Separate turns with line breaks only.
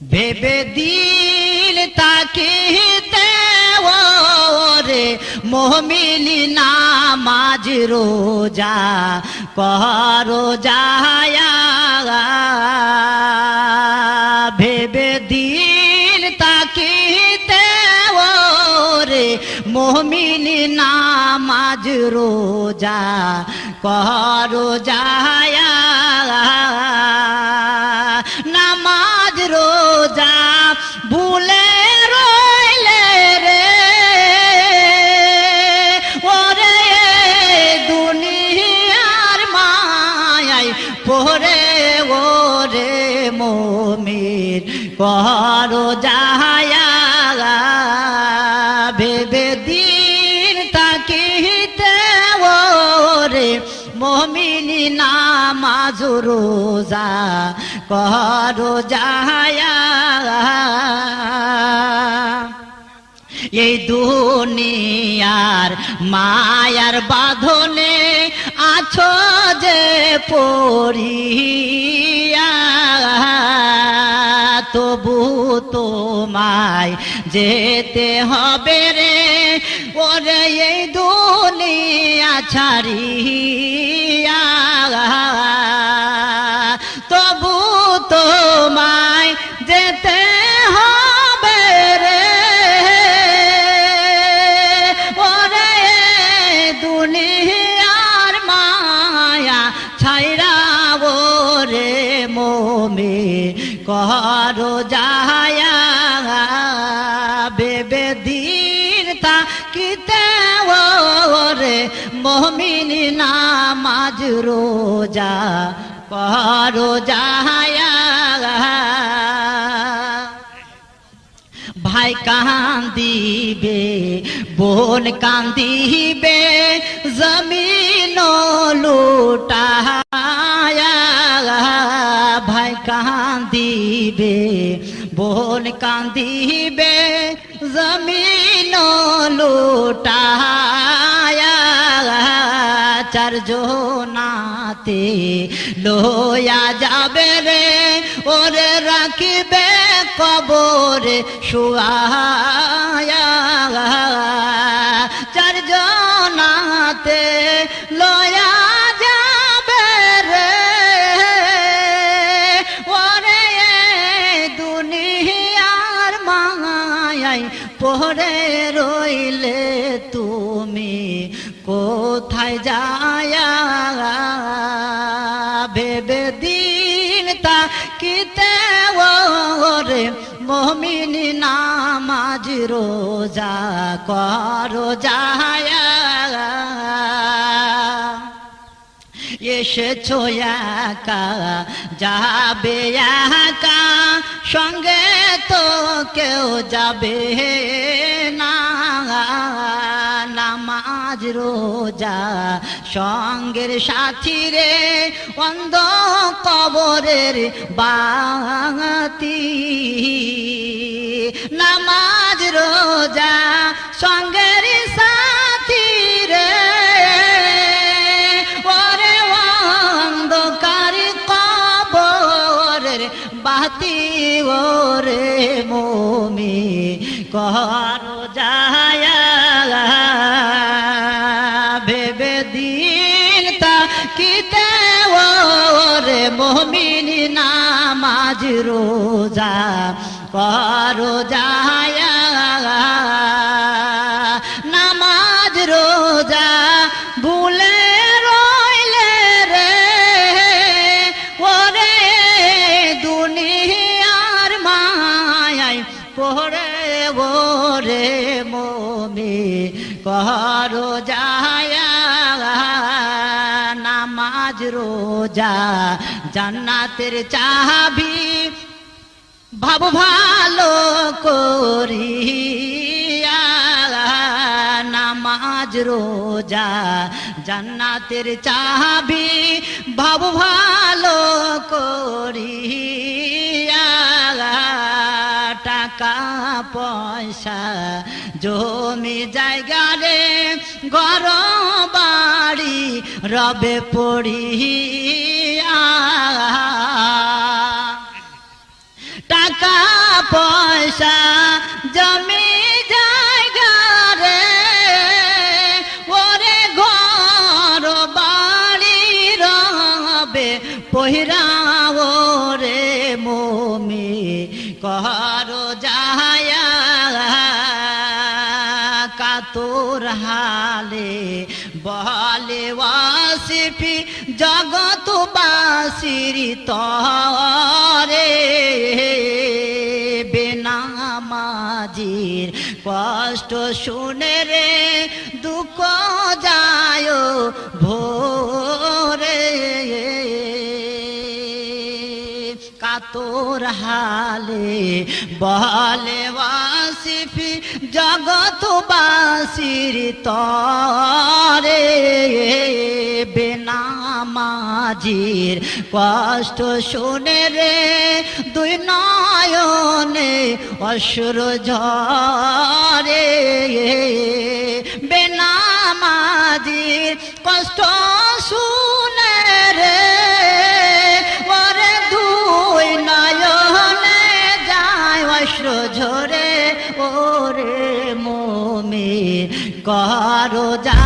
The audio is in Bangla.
ভেবে দিল তাকে রে মোহমিলি নামাজ রোজা করো যায়া। ভেবে দিল তাকে রে মোহমিলি নামাজ রোজা করো যায়া। করো যাহায়া ভেবে দিন তাকিতে ওরে মমিনী নামাজ রোজা করো যাহায়া। এই দুনিয়ার মায়ার বাঁধনে আছো যে পড়িয়া তোমায় যেতে হবে রে। ওরে এই দুনিয়া ছাড়িয়া বেবে দিন তা কিতে ওরে? মোমিনী নামাজ রোজা করো যায়া। ভাই কান্দিবে, বোন কান্দিবে, জমিন লুটায়া। ভাই কান্দিবে, বোন কান্দিবে জমিন লুটায়া চারজনাতে লোয়া যাবে রে ওরে রাখিবে কবরে শুয়ায়া চারজনাতে লোয়া রইলে তুমি কোথায় যায়া? ভেবে দিন তা কিতে ওরে মমিনী নামাজ রোজা করো যায়া। এসেছ একা, যাবে একা, সঙ্গে তো কেউ যাবে না। নামাজ রোজা, সঙ্গের সাথী রে অন্ধ কবরের বাতি। নামাজ রোজা সঙ্গের বাতি ওরে মোমি কর যায়া ভেবে দিন তা কিতে ওরে মোমিনী নামাজ রোজা করো যায়া পড়ে ওরে মোমে করো যায়া নামাজ রোজা জান্নাতের চাবি। ভাব ভালো করিয়া নামাজ রোজা জান্নাতের চাবি। ভাব ভালো করিয়া টাকা, পয়সা, জমি, জায়গা রে, ঘর, বাড়ি, রবে পড়িয়া। টাকা, পয়সা, জমি, জায়গা রে, ওরে ঘর, বাড়ি, রবে পহিরাও রে মোমি কর যায়া কাতর হালে বলে ওয়াসিফি জগত বাসির তরে বেনামাজির কষ্ট শুনে রে দুঃখ যায় কাতর হালে বলে ওয়াসিফি জগত বাসির তরে বেনামাজির কষ্ট শুনে রে দুই নয়নে অসুর ঝরে বেনামাজির কষ্ট শুনে ঝরে ওরে মোমে করো যা